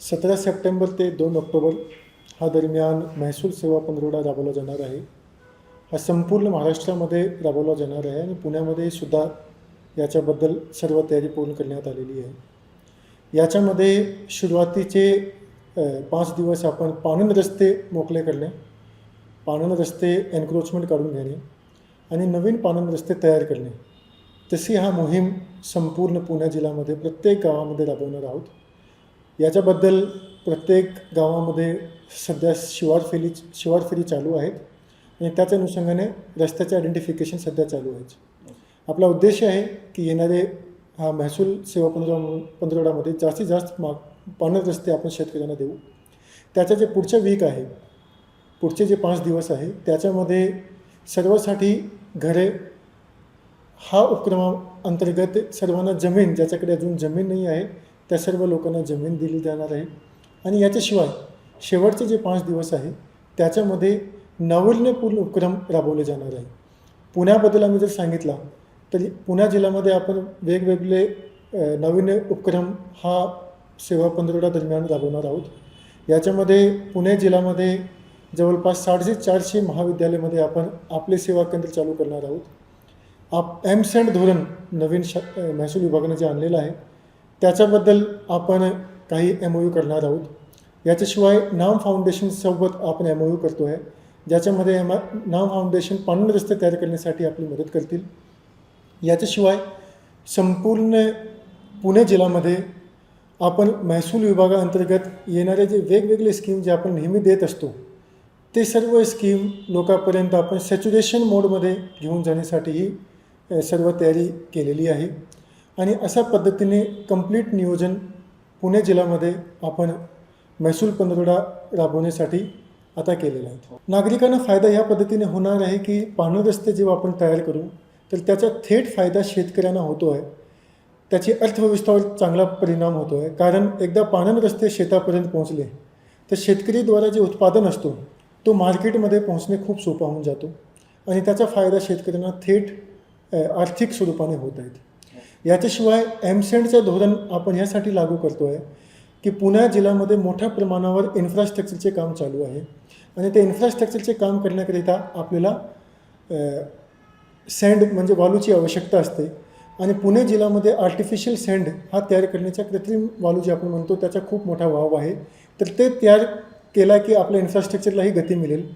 सतरा सप्टेंबर ते दोन ऑक्टोबर हा दरम्यान महसूल सेवा पंधरवडा राबवला जाणार आहे. हा संपूर्ण महाराष्ट्रामध्ये राबवला जाणार आहे आणि पुण्यामध्ये सुद्धा याच्याबद्दल सर्व तयारी पूर्ण करण्यात आलेली आहे. याच्यामध्ये सुरुवातीचे पाच दिवस आपण पाणन रस्ते मोकळे करणे पाणन रस्ते एन्क्रोचमेंट काढून घेणे आणि नवीन पाणन रस्ते तयार करणे. तशी हा मोहीम संपूर्ण पुणे जिल्ह्यामध्ये प्रत्येक गावामध्ये राबवणार आहोत. याच्याबद्दल प्रत्येक गावामध्ये सध्या शिवार फेरी शिवार फेरी चालू आहेत. आणि त्याच्या अनुषंगाने रस्त्याचे आयडेंटिफिकेशन सध्या चालू आहे आपला उद्देश आहे की येणारे हा महसूल सेवा पंधरा पंधरवड्यामध्ये जास्तीत जास्त मा पाण्यात रस्ते आपण शेतकऱ्यांना देऊ. त्याचं जे पुढचं वीक आहे पुढचे जे पाच दिवस आहे त्याच्यामध्ये सर्वासाठी घरे हा उपक्रमा अंतर्गत सर्वांना जमीन ज्याच्याकडे अजून जमीन नाही आहे त्या सर्व लोकांना जमीन दिली जाणार आहे. आणि याच्याशिवाय शेवटचे जे पाच दिवस आहे त्याच्यामध्ये नाविन्यपूर्ण उपक्रम राबवले जाणार आहे. पुण्याबद्दल आम्ही जर सांगितला तर पुण्या जिल्ह्यामध्ये आपण वेगवेगळे नवीन नाविन्य उपक्रम हा सेवा पंधरवडा दरम्यान राबवणार आहोत. याच्यामध्ये पुणे जिल्ह्यामध्ये जवळपास साडशे चारशे महाविद्यालयामध्ये आपण आपले सेवा केंद्र चालू करणार आहोत. आप एम्स सँड धोरण नवीन शा महसूल विभागाने जे आणलेलं आहे त्याच्याबद्दल आपण काही एम ओ यू करणार आहोत. याच्याशिवाय नाम फाउंडेशनसोबत आपण एम ओ यू करतो आहे ज्याच्यामध्ये एम नाम फाउंडेशन पाणंद रस्ते तयार करण्यासाठी आपली मदत करतील. याच्याशिवाय संपूर्ण पुणे जिल्ह्यामध्ये आपण महसूल विभागाअंतर्गत येणारे जे वेगवेगळे स्कीम जे आपण नेहमी देत असतो ते सर्व स्कीम लोकांपर्यंत आपण सॅच्युरेशन मोडमध्ये घेऊन जाण्यासाठीही सर्व तयारी केलेली आहे. आणि अशा पद्धतीने कंप्लीट नियोजन पुणे जिल्ह्यामध्ये आपण महसूल पंधरवडा राबवण्यासाठी आता केलेला आहे. नागरिकांना फायदा ह्या पद्धतीने होणार आहे की पाणी रस्ते जेव्हा आपण तयार करू तर त्याचा थेट फायदा शेतकऱ्यांना होतो आहे. त्याची अर्थव्यवस्थेवर चांगला परिणाम होतो आहे कारण एकदा पाणन रस्ते शेतापर्यंत पोहोचले तर शेतकरीद्वारा जे उत्पादन असतो तो मार्केटमध्ये पोहोचणे खूप सोपा होऊन जातो. आणि त्याचा फायदा शेतकऱ्यांना थेट आर्थिक स्वरूपाने होत आहेत याच्याशिवाय एमसेंडचं धोरण आपण ह्यासाठी लागू करतो आहे की पुणे जिल्ह्यामध्ये मोठ्या प्रमाणावर इन्फ्रास्ट्रक्चरचे काम चालू आहे. आणि ते इन्फ्रास्ट्रक्चरचे काम करण्याकरिता आपल्याला सँड म्हणजे वालूची आवश्यकता असते. आणि पुणे जिल्ह्यामध्ये आर्टिफिशियल सँड हा तयार करण्याचा कृत्रिम वालू जे आपण म्हणतो त्याचा खूप मोठा वाव आहे. तर ते तयार केला की आपल्या इन्फ्रास्ट्रक्चरलाही गती मिळेल.